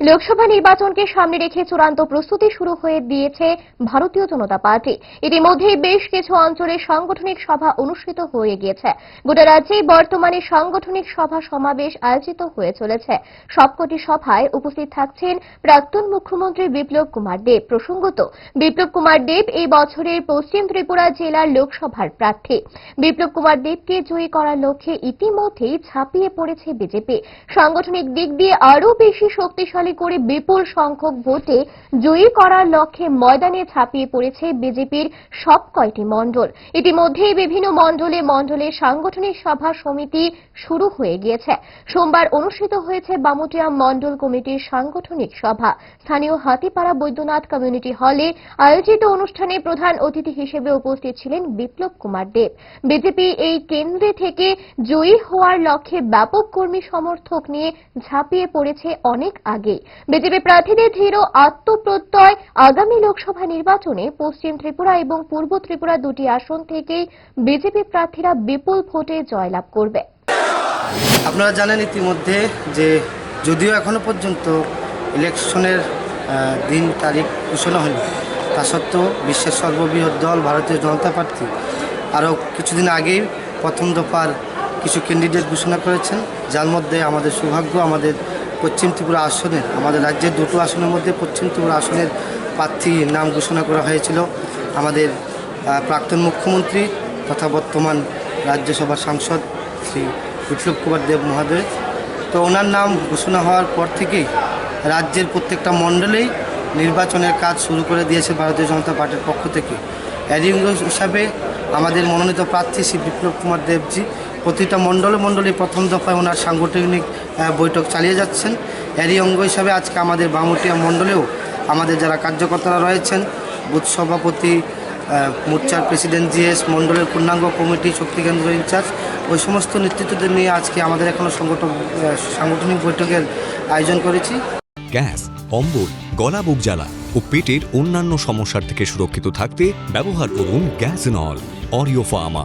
লোকসভা নির্বাচনকে সামনে রেখে চূড়ান্ত প্রস্তুতি শুরু হয়ে দিয়েছে ভারতীয় জনতা পার্টি। ইতিমধ্যে বেশ কিছু অঞ্চলে সাংগঠনিক সভা অনুষ্ঠিত হয়ে গিয়েছে। গোটা রাজ্যে বর্তমানে সাংগঠনিক সভা সমাবেশ আয়োজিত হয়ে চলেছে। সবকটি সভায় উপস্থিত থাকছেন প্রাক্তন মুখ্যমন্ত্রী বিপ্লব কুমার দেব। প্রসঙ্গত, বিপ্লব কুমার দেব এই বছরের পশ্চিম ত্রিপুরা জেলার লোকসভার প্রার্থী। বিপ্লব কুমার দেবকে জয়ী করার লক্ষ্যে ইতিমধ্যেই ছাপিয়ে পড়েছে বিজেপি। সাংগঠনিক দিক দিয়ে আরও বেশি শক্তিশালী করে বিপুল সংখ্যক ভোটে জয়ী করার লক্ষ্যে ময়দানে ঝাঁপিয়ে পড়েছে বিজেপির সব কয়টি মণ্ডল ইতিমধ্যেই বিভিন্ন মণ্ডলে মণ্ডলে সাংগঠনিক সভা সমিতি শুরু হয়ে গিয়েছে সোমবার অনুষ্ঠিত হয়েছে বামুটিয়া মণ্ডল কমিটির সাংগঠনিক সভা স্থানীয় হাতিপাড়া বৈদ্যনাথ কমিউনিটি হলে আয়োজিত অনুষ্ঠানে প্রধান অতিথি হিসেবে উপস্থিত ছিলেন বিপ্লব কুমার দেব বিজেপি এই কেন্দ্রে থেকে জয়ী হওয়ার লক্ষ্যে ব্যাপক কর্মী সমর্থক নিয়ে ঝাঁপিয়ে পড়েছে অনেক আগে বিজেপি। প্রার্থীদের ধীর আত্মপ্রত্যয় আগামী লোকসভা নির্বাচনে পশ্চিম ত্রিপুরা এবং পূর্ব ত্রিপুরা দুটি আসন থেকেই বিজেপি প্রার্থীরা বিপুল ভোটে জয়লাভ করবে। আপনারা জানেন ইতিমধ্যে যে যদিও এখনও পর্যন্ত ইলেকশনের দিন তারিখ ঘোষণা হয়নি, তা সত্ত্বেও বিশ্বের সর্ববৃহৎ দল ভারতীয় জনতা পার্টি আরও কিছুদিন আগেই প্রথম দফার কিছু ক্যান্ডিডেট ঘোষণা করেছেন। যার মধ্যে আমাদের সৌভাগ্য, আমাদের পশ্চিম ত্রিপুরা আসনের, আমাদের রাজ্যের দুটো আসনের মধ্যে পশ্চিম ত্রিপুরা আসনের প্রার্থীর নাম ঘোষণা করা হয়েছিল। আমাদের প্রাক্তন মুখ্যমন্ত্রী তথা বর্তমান রাজ্যসভার সাংসদ শ্রী বিপ্লব কুমার দেব মহাদেব তো ওনার নাম ঘোষণা হওয়ার পর থেকেই রাজ্যের প্রত্যেকটা মণ্ডলেই নির্বাচনের কাজ শুরু করে দিয়েছে ভারতীয় জনতা পার্টির পক্ষ থেকে। অঙ্গ হিসাবে আমাদের মনোনীত প্রার্থী শ্রী বিপ্লব কুমার দেবজি প্রতিটা মণ্ডলে মণ্ডলে প্রথম দফায় ওনার সাংগঠনিক বৈঠক চালিয়ে যাচ্ছেন। এরই অঙ্গ হিসাবে আজকে আমাদের বামুটিয়া মণ্ডলেও আমাদের যারা কার্যকর্তারা রয়েছেন, বুথ সভাপতি মোর্চার প্রেসিডেন্ট জিএস, মণ্ডলের পূর্ণাঙ্গ কমিটি, শক্তি কেন্দ্র ইনচার্জ, ওই সমস্ত নেতৃত্বদের নিয়ে আজকে আমাদের এখনও সংগঠন সাংগঠনিক বৈঠকের আয়োজন করেছি। গ্যাস অম্বল গলা বুক জ্বালা ও পেটের অন্যান্য সমস্যার থেকে সুরক্ষিত থাকতে ব্যবহার করুন গ্যাস নল, অরিও ফার্মা।